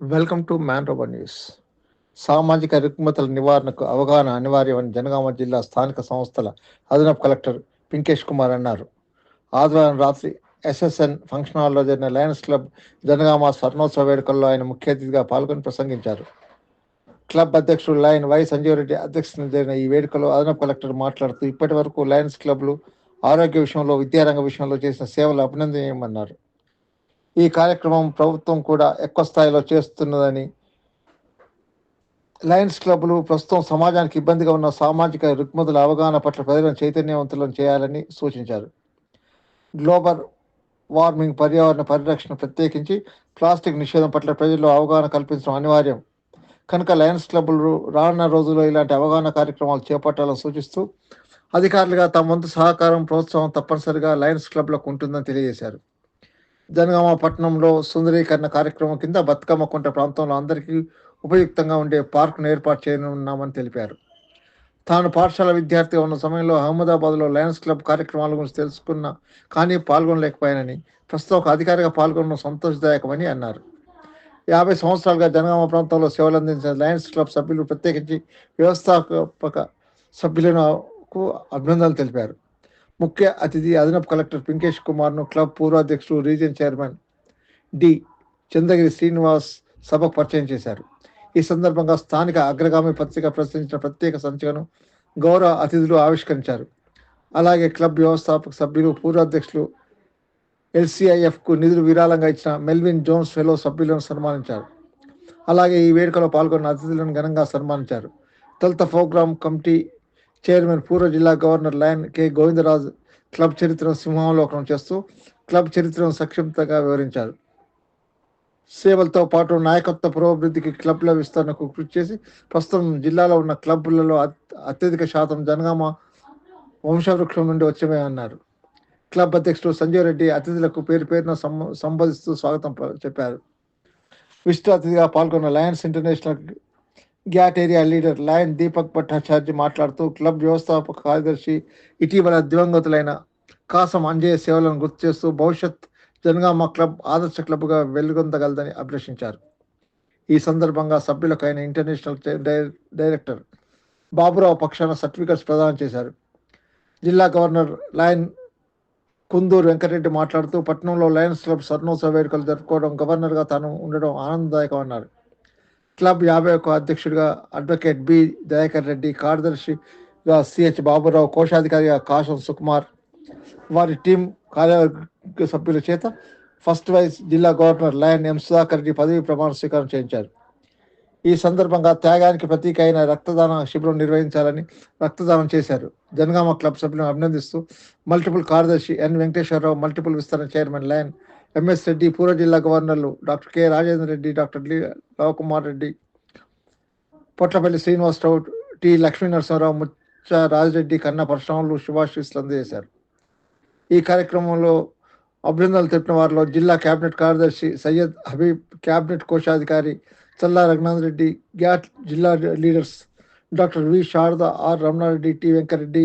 Welcome to మ్యాన్ రోబర్ news సామాజిక రుగ్మతల నివారణకు అవగాహన అనివార్యమని జనగామ జిల్లా స్థానిక సంస్థల అదనపు కలెక్టర్ పింకేష్ కుమార్ అన్నారు. ఆదివారం రాత్రి ఎస్ఎస్ఎన్ ఫంక్షన్ హాల్లో జరిగిన లయన్స్ క్లబ్ జనగామ స్వర్ణోత్సవ వేడుకల్లో ఆయన ముఖ్య అతిథిగా పాల్గొని ప్రసంగించారు. క్లబ్ అధ్యక్షుడు లయన్ వై సంజీవరెడ్డి అధ్యక్షతన జరిగిన ఈ వేడుకలో అదనపు కలెక్టర్ మాట్లాడుతూ ఇప్పటి వరకు లయన్స్ క్లబ్లు ఆరోగ్య విషయంలో విద్యారంగ విషయంలో చేసిన సేవలు అభినందనీయమన్నారు. ఈ కార్యక్రమం ప్రభుత్వం కూడా ఎక్కువ స్థాయిలో చేస్తున్నదని లయన్స్ క్లబ్లు ప్రస్తుతం సమాజానికి ఇబ్బందిగా ఉన్న సామాజిక రుగ్మతుల అవగాహన పట్ల ప్రజలను చైతన్యవంతులను చేయాలని సూచించారు. గ్లోబల్ వార్మింగ్ పర్యావరణ పరిరక్షణ ప్రత్యేకించి ప్లాస్టిక్ నిషేధం పట్ల ప్రజల్లో అవగాహన కల్పించడం అనివార్యం. కనుక లయన్స్ క్లబ్లు రానున్న రోజుల్లో ఇలాంటి అవగాహన కార్యక్రమాలు చేపట్టాలని సూచిస్తూ అధికారులుగా తమ వంతు సహకారం ప్రోత్సాహం తప్పనిసరిగా లయన్స్ క్లబ్లకు ఉంటుందని తెలియజేశారు. జనగామ పట్టణంలో సుందరీకరణ కార్యక్రమం కింద బతుకమ్మ కుంట ప్రాంతంలో అందరికీ ఉపయుక్తంగా ఉండే పార్కును ఏర్పాటు చేయనున్నామని తెలిపారు. తాను పాఠశాల విద్యార్థిగా ఉన్న సమయంలో అహ్మదాబాద్లో లయన్స్ క్లబ్ కార్యక్రమాల గురించి తెలుసుకున్న కానీ పాల్గొనలేకపోయానని ప్రస్తుతం ఒక అధికారిగా పాల్గొనడం సంతోషదాయకమని అన్నారు. యాభై సంవత్సరాలుగా జనగామ ప్రాంతంలో సేవలు అందించిన లయన్స్ క్లబ్ సభ్యులు ప్రత్యేకించి వ్యవస్థాపక సభ్యులకు అభినందనలు తెలిపారు. ముఖ్య అతిథి అదనపు కలెక్టర్ పింకేష్ కుమార్ను club పూర్వాధ్యక్షుడు region chairman D Chandragiri Srinivas సభకు పరిచయం చేశారు. ఈ సందర్భంగా స్థానిక అగ్రగామి పత్రిక ప్రచురించిన ప్రత్యేక సంచికను గౌరవ అతిథులు ఆవిష్కరించారు. అలాగే క్లబ్ వ్యవస్థాపక సభ్యులు పూర్వాధ్యక్షులు ఎల్సిఐఎఫ్కు నిధులు విరాళంగా ఇచ్చిన మెల్విన్ జోన్స్ ఫెలో సభ్యులను సన్మానించారు. అలాగే ఈ వేడుకలో పాల్గొన్న అతిథులను ఘనంగా సన్మానించారు. తొలుత ప్రోగ్రాం కమిటీ చైర్మన్ పూర్వ జిల్లా governor lion K. Govindaraj club చరిత్రను సింహావలోకనం చేస్తూ క్లబ్ చరిత్రను సంక్షిప్తంగా వివరించారు. సేవలతో పాటు నాయకత్వ పురోభివృద్ధికి క్లబ్ల విస్తరణకు కృషి చేసి ప్రస్తుతం జిల్లాలో ఉన్న క్లబ్లలో అత్యధిక శాతం జనగామ వంశవృక్షం నుండి వచ్చమే అన్నారు. క్లబ్ అధ్యక్షుడు సంజయ్ రెడ్డి అతిథులకు పేరు పేరున సంబోధిస్తూ స్వాగతం చెప్పారు. విశిష్ట అతిథిగా పాల్గొన్న Lions International GAT area leader lion Deepak Bhattacharya మాట్లాడుతూ క్లబ్ వ్యవస్థాపక కార్యదర్శి ఇటీవల దివంగతులైన కాసం అంజయ్య సేవలను గుర్తు చేస్తూ భవిష్యత్ జనగామ క్లబ్ ఆదర్శ క్లబ్గా వెలుగొందగలదని అభిలషించారు. ఈ సందర్భంగా సభ్యులకు ఆయన ఇంటర్నేషనల్ డైరెక్టర్ బాబురావు పక్షాన సర్టిఫికెట్స్ ప్రదానం చేశారు. జిల్లా గవర్నర్ లయన్ కుందూరు వెంకటరెడ్డి మాట్లాడుతూ పట్టణంలో లయన్స్ క్లబ్ స్వర్ణోత్సవ వేడుకలు జరుపుకోవడం గవర్నర్గా తాను ఉండడం ఆనందదాయకం అన్నారు. క్లబ్ యాభై ఒక్క అధ్యక్షుడిగా అడ్వకేట్ బి దయాకర్ రెడ్డి కార్యదర్శిగా సిహెచ్ బాబురావు కోశాధికారిగా కాశం సుకుమార్. వారి టీం కార్యవర్గ సభ్యుల చేత ఫస్ట్ వైస్ జిల్లా governor lion M Sudhakar Reddy పదవి ప్రమాణ స్వీకారం చేయించారు. ఈ సందర్భంగా త్యాగానికి ప్రతీక అయిన రక్తదాన శిబిరం నిర్వహించాలని రక్తదానం చేశారు. జనగామ క్లబ్ సభ్యులను అభినందిస్తూ మల్టిపుల్ కార్యదర్శి ఎన్ వెంకటేశ్వరరావు మల్టిపుల్ విస్తరణ చైర్మన్ లయన్ ఎంఎస్ రెడ్డి పూర్వ జిల్లా గవర్నర్లు doctor K Rajendra Reddy doctor లి రెడ్డి పొట్లపల్లి శ్రీనివాసరావు టి లక్ష్మీ నరసింహరావు ముచ్చ రాజిరెడ్డి కన్నా పరశురాములు శుభాశీస్సులు అందజేశారు ఈ కార్యక్రమంలో అభినందనలు తెలిపిన వారిలో జిల్లా కేబినెట్ కార్యదర్శి సయ్యద్ హబీబ్ కేబినెట్ కోశాధికారి చల్లా రఘునాథ్ రెడ్డి గ్యాట్ జిల్లా leaders doctor V Sharada R Ramanareddy T Venkareddy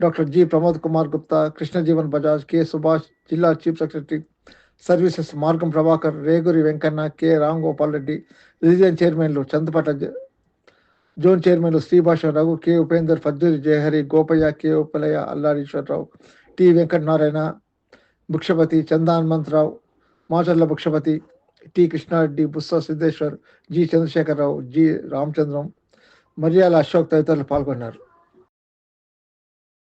doctor G Pramod Kumar Gupta Krishnajeevan Bajaj K Subhash జిల్లా chief secretary services Margam Prabhakar Reguri Venkanna K. Ram Gopal Reddy region చైర్మన్లు చందపట్ల జ- zone చైర్మన్లు Sribhasha Raghu K. Upender Padduri Jayahari Gopaiah K. Upalaiah Allariswararao T. Venkatanarayana Bhukshapathi Chanda Hanumantharao Macharla Bhukshapathi T. Krishnareddy Bussa Siddeshwar G. Chandrasekhararao G. Ramachandram Mariyala Ashok తదితరులు పాల్గొన్నారు.